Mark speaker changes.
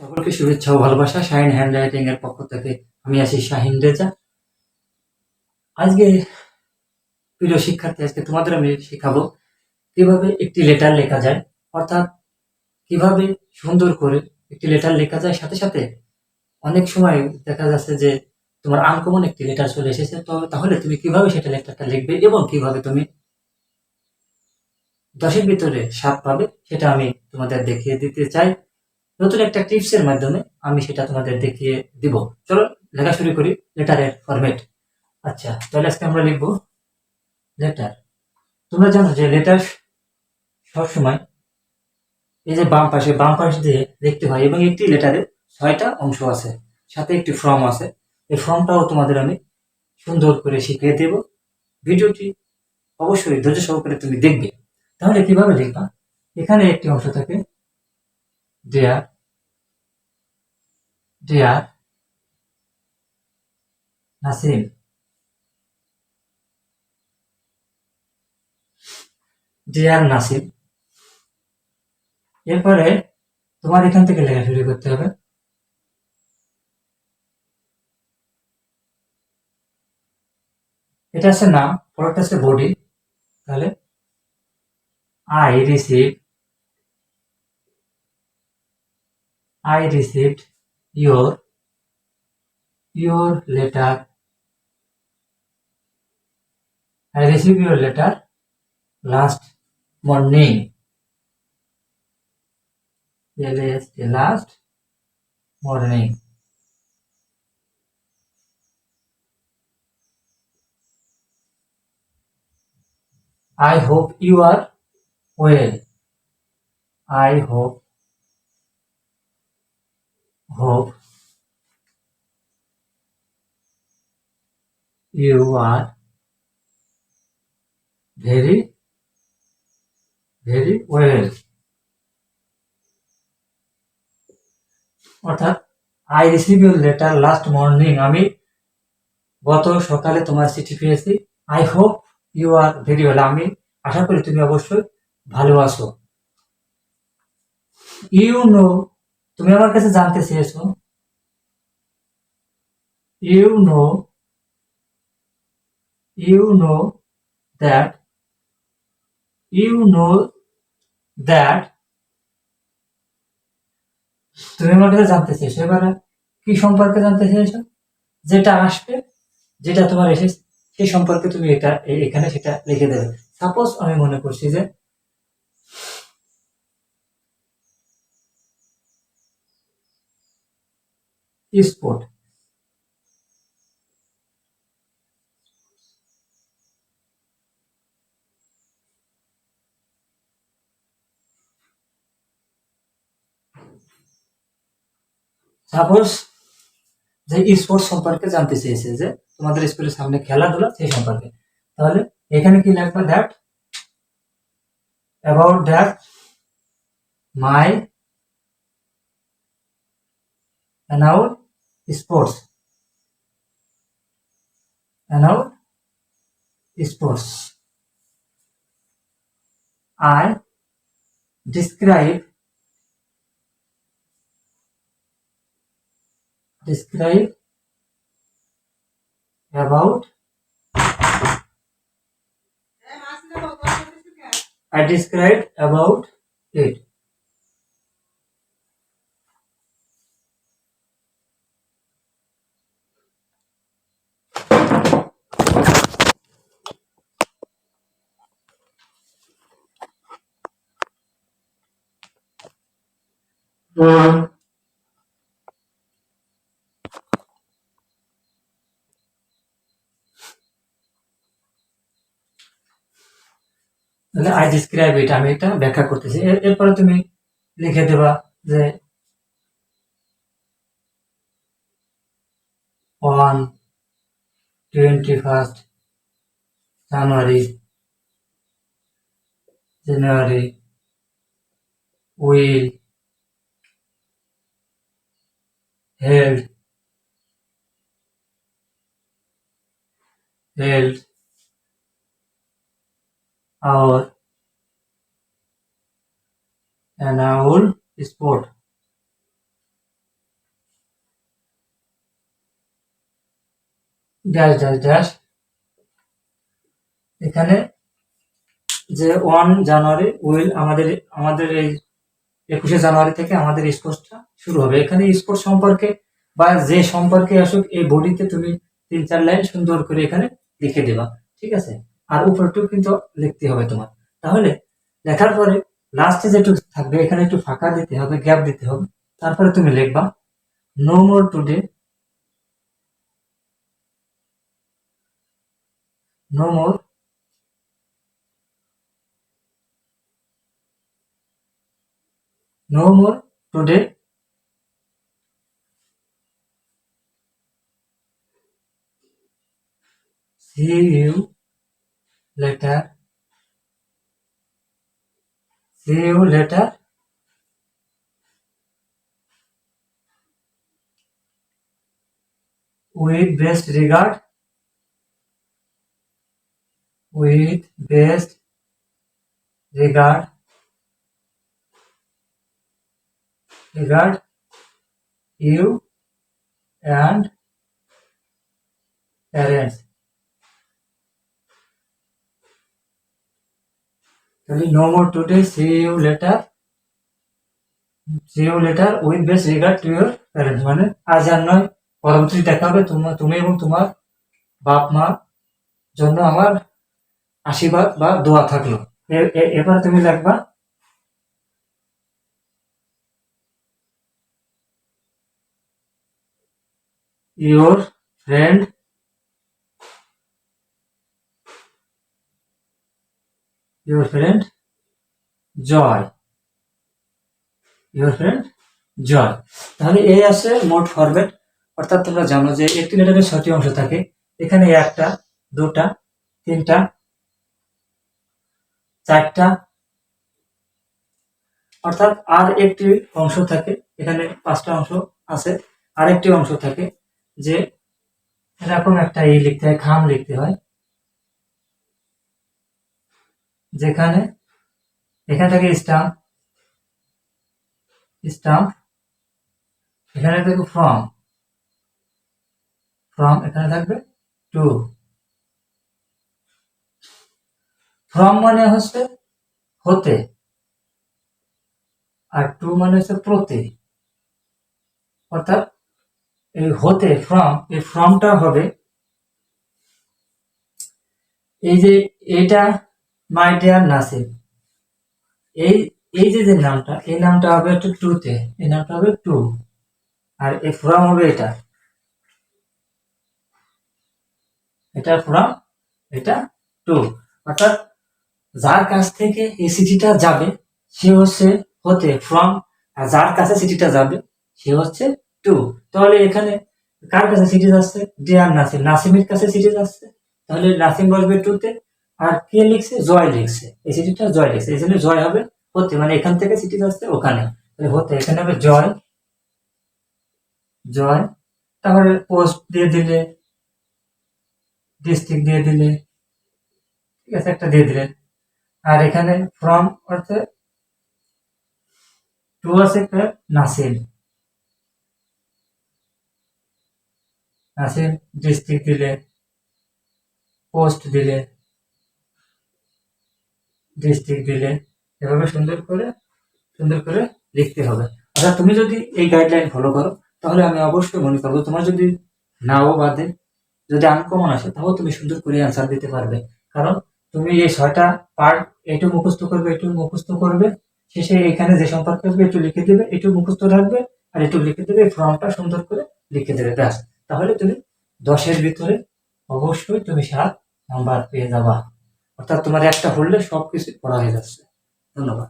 Speaker 1: সকলকে শুভেচ্ছা ও ভালোবাসা। শাহিন হ্যান্ড রাইটিং এর পক্ষ থেকে আমি আছি শাহিন রেজা। আজকে প্রিয় শিক্ষার্থী, আজকে তোমাদের আমি শেখাবো কীভাবে একটি লেটার লেখা যায়, অর্থাৎ কীভাবে সুন্দর করে একটি লেটার লেখা যায়। সাথে সাথে অনেক সময় দেখা যাচ্ছে যে তোমার আনকমন একটি লেটার চলে এসেছে, তো তাহলে তুমি কীভাবে সেটা লেটারটা লিখবে এবং কীভাবে তুমি দশের ভিতরে সাত পাবে, সেটা আমি তোমাদের দেখিয়ে দিতে চাই। নতুন একটা টিপসের মাধ্যমে আমি সেটা তোমাদের দেখিয়ে দিব। চলো, লেখা শুরু করি লেটারের ফরম্যাট আচ্ছা তাহলে আজকে আমরা লিখব লেটার তোমরা জানো যে লেটার সবসময় এই যে বাম পাশে, বাম পাশ দিয়ে দেখতে হয় এবং একটি লেটারে ছয়টা অংশ আছে, সাথে একটি ফর্ম আছে। এই ফর্মটাও তোমাদের আমি সুন্দর করে শিখিয়ে দেব। ভিডিওটি অবশ্যই ধৈর্য সহকারে তুমি দেখবে। তাহলে কীভাবে লিখবা? এখানে একটি অংশ থাকে dear dear Nasim dear Nasim এরপরে তোমার এখান থেকে লেখা শুরু করতে হবে। এটা আছে নাম, পরেরটা আছে বডি তাহলে I receive I received your your letter. I received your letter last morning. Last last morning. I hope you are well. I hope hope you are very very well. অর্থাৎ I receive your letter last morning আমি গত সকালে তোমার চিঠি পেয়েছি। I hope you are very well আমি আশা করি তুমি অবশ্যই ভালো আছো। ইউ নো তুমি আমার কাছে জানতে চেয়েছো? You know you know that you know that তুমি আমার কাছে জানতে চেয়েছো। এবারে কি সম্পর্কে জানতে চেয়েছো? যেটা আসবে, যেটা তোমার এসে সেই সম্পর্কে তুমি এটা এখানে সেটা লিখে দেবে। সাপোজ আমি মনে করছি যে স্পোর্ট সাপোজ যে স্পোর্টস সম্পর্কে জানতে চেয়েছে যে তোমাদের স্কুলের সামনে খেলাধুলা সেই সম্পর্কে। তাহলে এখানে কি লিখবা that about that my about sports. Allowed sports. I describe describe about I described about it. তাহলে আই ডিসক্রাইব ইট আমি এটা ব্যাখ্যা করতেছি। এরপরে তুমি লিখে দেবা যে on twenty first January January will held held our And our sport dash dash dash এখানে যে ওয়ান জানুয়ারি উইল আমাদের আমাদের এই একুশে জানুয়ারি থেকে আমাদের স্পোর্টসটা শুরু হবে। এখানে স্পোর্টস সম্পর্কে বা যে সম্পর্কে আসুক, এই বডিতে তুমি তিন চার লাইন সুন্দর করে এখানে লিখে দেবা, ঠিক আছে? আর উপরটাও কিন্তু লিখতে হবে তোমার। তাহলে লেখার পরে লাস্টে যেটুকু থাকবে, এখানে একটু ফাঁকা দিতে হবে গ্যাপ দিতে হবে। তারপরে তুমি লিখবা no more today no more no more today. See you later. See you later. With best regard. With best regard regard you and parents. তাহলে no more today, see you later. See you later with best regard to your parents. মানে আজ আর নয় পরবর্তী দেখা হবে তোমার তুমি এবং তোমার বাপ মা জন্য আমার আশীর্বাদ বা দোয়া থাকল এবার তুমি লিখবা your friend your friend joy your friend joy তাহলে এই আছে মোট ফরম্যাট অর্থাৎ তোমরা জানো যে একটি লেটারের ছয়টি অংশ থাকে। এখানে একটা, দুটা, তিনটা, চারটা, অর্থাৎ আর একটি অংশ থাকে। এখানে পাঁচটা অংশ আছে, আরেকটি অংশ থাকে। যে এরকম একটা ই লিখতে হয় খাম লিখতে হয়। যেখানে, এখানে থাকে স্টাম্প স্টাম্প এখানে থাকবে ফ্রম ফ্রম এখানে থাকবে টু ফ্রম মানে হচ্ছে হতে, আর টু মানে হচ্ছে প্রতি। অর্থাৎ এই হতে ফ্রম এই ফ্রমটা হবে এই যে এটা মাই ডিয়ার নাসির এই এই যে যে নামটা, এই নামটা হবে একটু টুতে এই নামটা হবে টু আর এই ফ্রম হবে এটা। এটা ফ্রম এটা টু অর্থাৎ যার কাছ থেকে এই চিঠিটা যাবে, সে হচ্ছে হতে ফ্রম আর যার কাছে চিঠিটা যাবে, সে হচ্ছে টু তাহলে এখানে কার কাছে চিঠি যাচ্ছে ডিয়ার নাসিম নাসিমের কাছে চিঠি আসছে। তাহলে নাসিম বসবে টুতে আর কে লিখছে? জয় লিখছে। এই চিঠিটা জয় লিখছে। এই জন্য জয় হবে হতে। মানে এখান থেকে চিঠি আসছে ওখানে। তাহলে হতে। এখানে হবে জয় জয় তারপরে পোস্ট দিয়ে দিলে ডিস্ট্রিক্ট দিয়ে দিলে, ঠিক আছে, একটা দিয়ে দিলেন আর এখানে ফ্রম অর্থে টু আছে নাসিম নাসিম ডিস্ট্রিক্ট দিলে, পোস্ট দিলে, ডিস্ট্রিক্ট দিলে, এভাবে সুন্দর করে সুন্দর করে লিখতে হবে। অর্থাৎ তুমি যদি এই গাইডলাইন ফলো করো, তাহলে আমি অবশ্যই মনে করব, তোমার যদি নাও বাদে, যদি আনকমন আসে, তাহলে তুমি সুন্দর করে অ্যান্সার দিতে পারবে। কারণ তুমি এই ছয়টা পার্ট একটু মুখস্থ করবে একটু মুখস্থ করবে, শেষে এখানে যে সম্পর্ক আসবে একটু লিখে দেবে একটু মুখস্থ রাখবে, আর একটু লিখে দেবে ফর্মটা সুন্দর করে লিখে দেবে, ব্যাস। তাহলে তুমি দশের ভিতরে অবশ্যই তুমি সাত নাম্বার পেয়ে যাবা। অর্থাৎ তোমার একটা হলে সবকিছু পড়া হয়ে যাচ্ছে। ধন্যবাদ।